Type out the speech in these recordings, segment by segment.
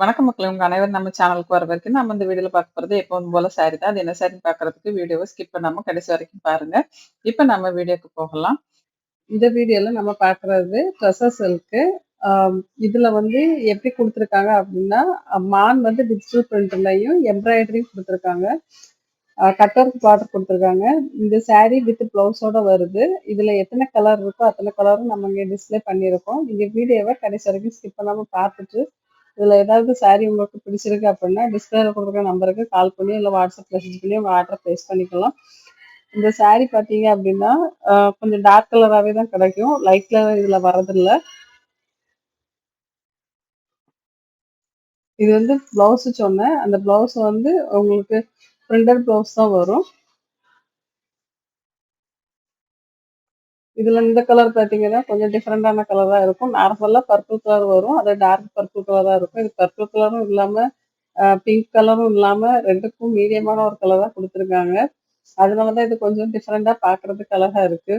வணக்கம் மக்கள் உங்க அனைவரும் நம்ம சேனலுக்கு வர வரைக்கும் நம்ம இந்த வீடியோல பார்க்க போறது எப்பவும் போல சாரி தான். அது என்ன சாரின்னு பாக்குறதுக்கு வீடியோவை ஸ்கிப் பண்ணாம கடைசி வரைக்கும் பாருங்க. இப்ப நம்ம வீடியோக்கு போகலாம். இந்த வீடியோல நம்ம பாக்குறது ட்ரெஸ்ஸஸ் இருக்கு இதுல வந்து எப்படி குடுத்துருக்காங்க அப்படின்னா, மான் வந்து டிஜிட்டல் பிரிண்ட்லயும் எம்ப்ராய்டரியும் கொடுத்துருக்காங்க அ கட் ஒர்க் பார்டர் குடுத்துருக்காங்க. இந்த சாரி வித் ப்ளவுஸோட வருது. இதுல எத்தனை கலர் இருக்கோ அத்தனை கலரும் நம்ம இங்கே டிஸ்ப்ளே பண்ணியிருக்கோம். நீங்க வீடியோவை கடைசி வரைக்கும் ஸ்கிப் பண்ணாம பார்த்துட்டு, இதுல ஏதாவது சாரி உங்களுக்கு பிடிச்சிருக்கு அப்படின்னா, டிஸ்ப்ளேல குடுக்குற நம்பருக்கு கால் பண்ணி இல்ல வாட்ஸ்அப் மெசேஜ் பண்ணி உங்க ஆர்டர் பிளேஸ் பண்ணிக்கலாம். இந்த சாரி பார்த்தீங்க அப்படின்னா, கொஞ்சம் டார்க் கலராவே தான் கிடைக்கும். லைட் கலர் இதுல வரதில்ல. இது வந்து ப்ளவுஸ் சொன்னேன். அந்த ப்ளவுஸ் வந்து உங்களுக்கு பிரிண்டட் ப்ளவுஸ் தான் வரும். இதுல இந்த கலர் பார்த்தீங்கன்னா, கொஞ்சம் டிஃப்ரெண்டான கலரா இருக்கும். நார்மலா பர்பிள் கலர் வரும். அது டார்க் பர்பிள் கலரா இருக்கும். இது பர்பிள் கலரும் இல்லாம, பிங்க் கலரும் இல்லாம ரெண்டுக்கும் மீடியமான ஒரு கலரா குடுத்துருக்காங்க. அதனாலதான் இது கொஞ்சம் டிஃப்ரெண்டா பார்க்கறதுக்கு அழகா இருக்கு.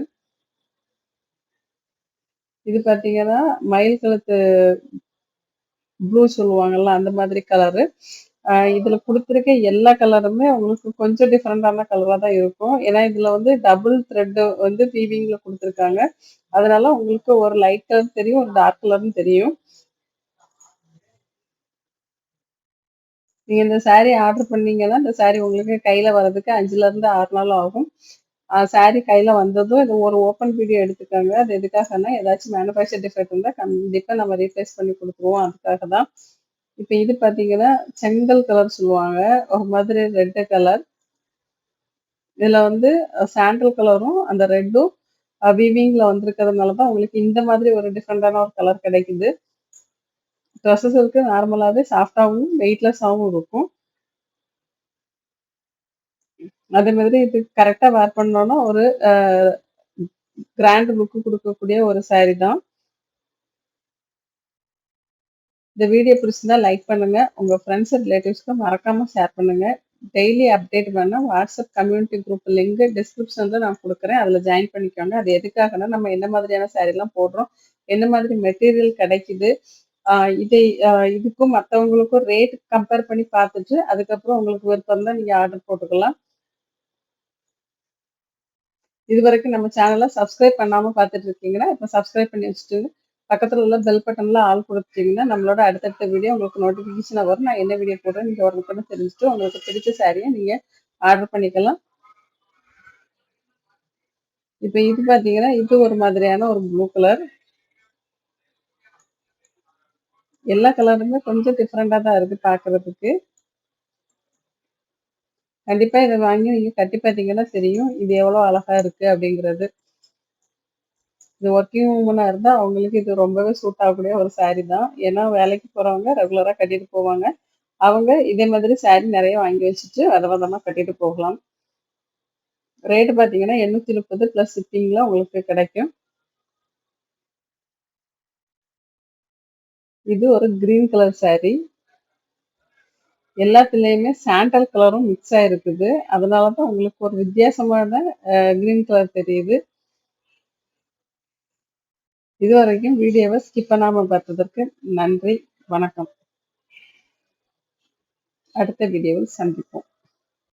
இது பார்த்தீங்கன்னா, மயில் கழுத்து ப்ளூ சொல்லுவாங்கல்ல, அந்த மாதிரி கலரு. அ இதுல கொடுத்துருக்க எல்லா கலருமே உங்களுக்கு கொஞ்சம் டிஃப்ரெண்டான கலரா தான் இருக்கும். ஏன்னா, இதுல வந்து டபுள் த்ரெட் வந்து வீவிங்ல கொடுத்துருக்காங்க அதனால உங்களுக்கு ஒரு லைட் கலர் தெரியும், ஒரு டார்க் கலரும் தெரியும். நீங்க இந்த சாரி ஆர்டர் பண்ணீங்கன்னா, இந்த சாரி உங்களுக்கு கையில வர்றதுக்கு 5லருந்து 6 நாள் ஆகும். அ சாரி கையில வந்ததும் இது ஒரு ஓப்பன் வீடியோ எடுத்துக்காங்க அது எதுக்காகன்னா, ஏதாச்சும் மேனுஃபேக்சர் டிஃபெக்ட் இருந்தா கண்டிப்பா நம்ம ரீப்ளேஸ் பண்ணி கொடுத்துருவோம் அதுக்காக தான். இப்ப இது பார்த்தீங்கன்னா, செங்கல் கலர் சொல்லுவாங்க. ஒரு மாதிரி ரெட்டு கலர். இதுல வந்து சாண்டல் கலரும், அந்த ரெட்டும் அ வீவிங்ல வந்திருக்கிறதுனால தான் உங்களுக்கு இந்த மாதிரி ஒரு டிஃப்ரெண்டான ஒரு கலர் கிடைக்குது. ட்ரெஸ்ஸஸ் இருக்கு நார்மலாவே சாஃப்டாகவும் வெயிட்லெஸ்ஸாவும் இருக்கும். அதே மாதிரி இது கரெக்டாக வேர் பண்ணோம்னா, ஒரு கிராண்ட் லுக்கு கொடுக்கக்கூடிய ஒரு சாரி தான். இந்த வீடியோ பிடிச்சிருந்தா லைக் பண்ணுங்க. உங்க ஃப்ரெண்ட்ஸ் அண்ட் ரிலேட்டிவ்ஸ்க்கு மறக்காம ஷேர் பண்ணுங்க. டெய்லி அப்டேட் வேணா வாட்ஸ்அப் கம்யூனிட்டி குரூப் லிங்க் டிஸ்கிரிப்ஷன்ல நான் கொடுக்குறேன் அதுல ஜாயின் பண்ணிக்கோங்க. அது எதுக்காகன்னா, நம்ம என்ன மாதிரியான சாரீலாம் போடுறோம், என்ன மாதிரி மெட்டீரியல் கிடைக்குது, இதை இதுக்கும் மற்றவங்களுக்கும் ரேட் கம்பேர் பண்ணி பார்த்துட்டு, அதுக்கப்புறம் உங்களுக்கு விருப்பம் தான் நீங்க ஆர்டர் போட்டுக்கலாம். இதுவரைக்கும் நம்ம சேனலை சப்ஸ்கிரைப் பண்ணாம பார்த்துட்டு இருக்கீங்கன்னா, இப்ப சப்ஸ்கிரைப் பண்ணி வச்சுட்டு, பக்கத்துல உள்ள பெல் பட்டன்லாம் ஆள் கொடுத்துட்டீங்கன்னா நம்மளோட அடுத்தடுத்த வீடியோ உங்களுக்கு நோட்டிஃபிகேஷனா வரும். நான் என்ன வீடியோ போடுறேன் நீங்க உடனுக்குடன் தெரிஞ்சுட்டு, உங்களுக்கு பிடிச்ச சாரியை நீங்க ஆர்டர் பண்ணிக்கலாம். இப்ப இது பார்த்தீங்கன்னா, இது ஒரு மாதிரியான ஒரு ப்ளூ கலர். எல்லா கலருமே கொஞ்சம் டிஃபரெண்டா தான் இருக்கு பார்க்கறதுக்கு. கண்டிப்பா இதை வாங்கி நீங்க கட்டி பார்த்தீங்கன்னா தெரியும். இது எவ்வளோ அழகா இருக்கு அப்படிங்கிறது. இது ஒர்க்கிங் உமனாக இருந்தா அவங்களுக்கு இது ரொம்பவே சூட் ஆகக்கூடிய ஒரு சாரீ தான். ஏன்னா வேலைக்கு போறவங்க ரெகுலரா கட்டிட்டு போவாங்க. அவங்க இதே மாதிரி சாரீ நிறைய வாங்கி வச்சுட்டு விதவிதமா கட்டிட்டு போகலாம். ரேட் பார்த்தீங்கன்னா, 830 பிளஸ் ஷிப்பிங்ல உங்களுக்கு கிடைக்கும். இது ஒரு கிரீன் கலர் சாரி. எல்லாத்துலயுமே சாண்டல் கலரும் மிக்ஸ் ஆகிருக்குது அதனால தான் உங்களுக்கு ஒரு வித்தியாசமான கிரீன் கலர் தெரியுது. இதுவரைக்கும் வீடியோவை ஸ்கிப் பண்ணாமல் பார்த்ததற்கு நன்றி. வணக்கம். அடுத்த வீடியோவில் சந்திப்போம்.